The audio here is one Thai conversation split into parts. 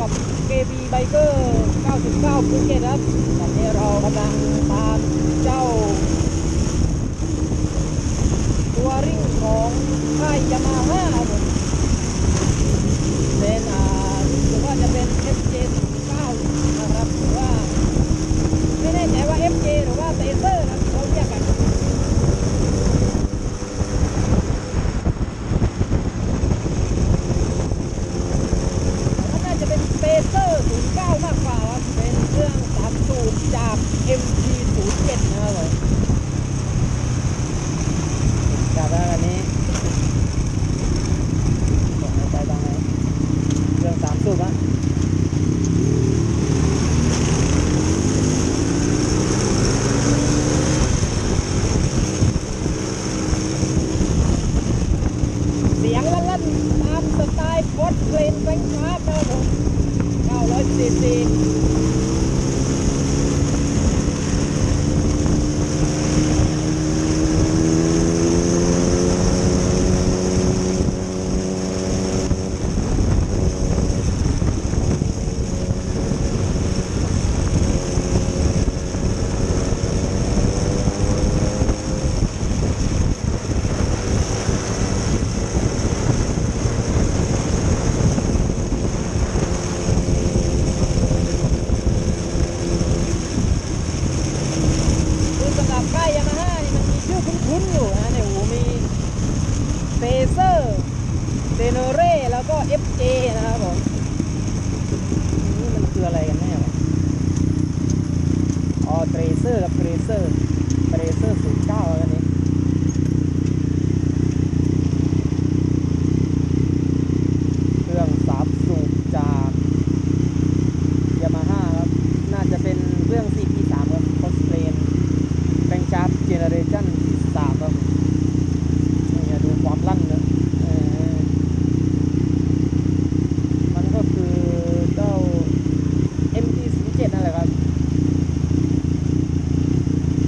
กับ KB Biker 99ภูเก็ตครับตอนนี้เรากำลังตามเจ้า ตัวริ่งของค่ายยามาฮ่าครับผมเป็นอ่ารู้สึกว่าจะเป็น FJ 9นะครับหรือว่า ไม่แน่ใจว่า FJ หรือว่าเตเซอร์นะเขาเรียกกัน มันน่าจะเป็นเปเซอร์ 09 มากกว่าครับ เครื่องสามสูบจาก MG 07 นะครับผมจับแล้วอันนี้ส่งไปบางไหนเครื่องสามสูบอะเสียงลั่นๆตามสไตล์โคดเพลนแฟงคาร์นะครับผม900ซีซี คือสำหรับค่ายยามาฮ่านี่มันมี ลุ้นอยู่นะในหูมีเฟเซอร์เดโนเร่แล้วก็ FJ นะครับผมนี่มันคืออะไรกันแน่วะอ๋อเทรเซอร์กับเทรเซอร์ศูนย์เก้าอันนี้เครื่องสามสูบจากยามาฮ่าครับ น่าจะเป็นเครื่อง CP3 ครับคอสเพลนแบงชาร์ปเจเนเรชั่นสามครับนี่ดูความลั่นนะเออมันก็คือเจ้า MT07 นั่นแหละครับ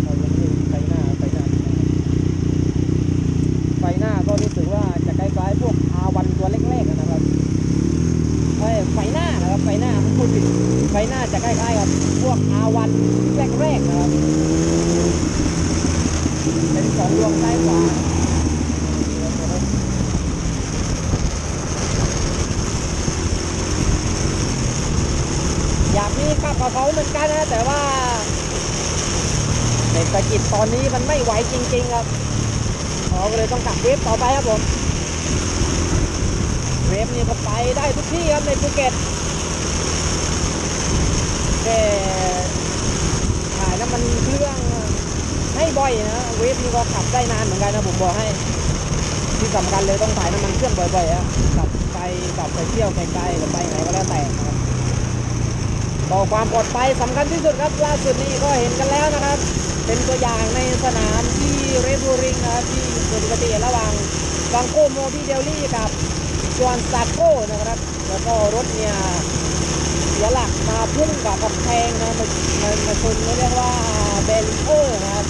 เรายังไม่ไฟหน้าไฟหน้าไฟหน้าก็รู้สึกว่าจะคล้ายๆพวก R1 ตัวเล็กๆอะนะครับ เอ้ย ไฟหน้านะครับไฟหน้าผมพูดผิดไฟหน้าจะคล้ายๆกับพวก R1 แรกๆนะครับเป็นสองดวงซ้ายขวาอยากมีขับกับเขาเหมือนกันนะแต่ว่าเศรษฐกิจตอนนี้มันไม่ไหวจริง ๆ ครับเราก็เลยต้องกลับเวฟต่อไปครับผม เวฟนี่ก็ไปได้ทุกที่ครับในภูเก็ตแต่ถ่ายน้ำมันเครื่องให้บ่อยนะเวฟนี่ก็ขับได้นานเหมือนกันนะผมบอกให้ ที่สำคัญเลยต้องถ่ายน้ำมันเครื่องบ่อยๆอะกลับไปกลับไปเที่ยวไกลๆหรือไปไหนก็แล้วแต่ครับต่อความปลอดภัยสำคัญที่สุดครับล่าสุดนี้ก็เห็นกันแล้วนะครับ เป็นตัวอย่างในสนามที่เรดบูริงนะครับที่เกิดอุบัติเหตุระหว่างบังโกโมบิเดลลี่กับ ส่วนซาโก้นะครับ แล้วก็รถเนี่ยเสียหลักมาพุ่งกับกำแพงนะมามามาชนเรียกว่าเบรีเออร์นะครับ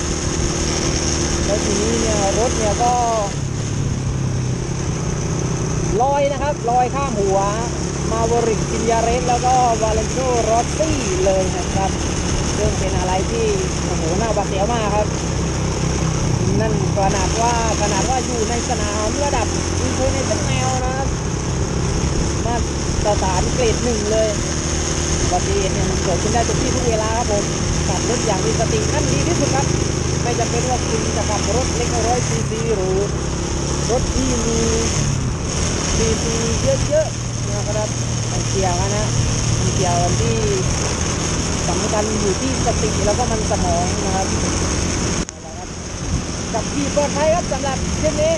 แล้วทีนี้เนี่ยรถเนี่ยก็ลอยนะครับลอยข้ามหัว มาวริกกินยาเรสแล้วก็วาเลนโตรอสซี่เลยนะครับ ซึ่งเป็นอะไรที่โอ้โหน่าบาดเสียวมากครับ ขนาดว่าขนาดว่าอยู่ในสนามระดับอินเตอร์เนชั่นแนลนะครับมาตรฐานเกรดหนึ่งเลยอุบัติเหตุเนี่ยมันเกิดขึ้นได้ทุกที่ทุกเวลาครับผมขับรถอย่างมีสตินั่นดีที่สุดครับ ไม่จำเป็นว่าคุณจะขับรถเล็กร้อยซีซีหรือรถที่มีซีซีเยอะๆนะครับมันเกี่ยวกันนะมันเกี่ยวกันที่สำคัญอยู่ที่สติแล้วก็มันสมองนะครับ กับพี่ปลอดภัยครับสำหรับคลิปนี้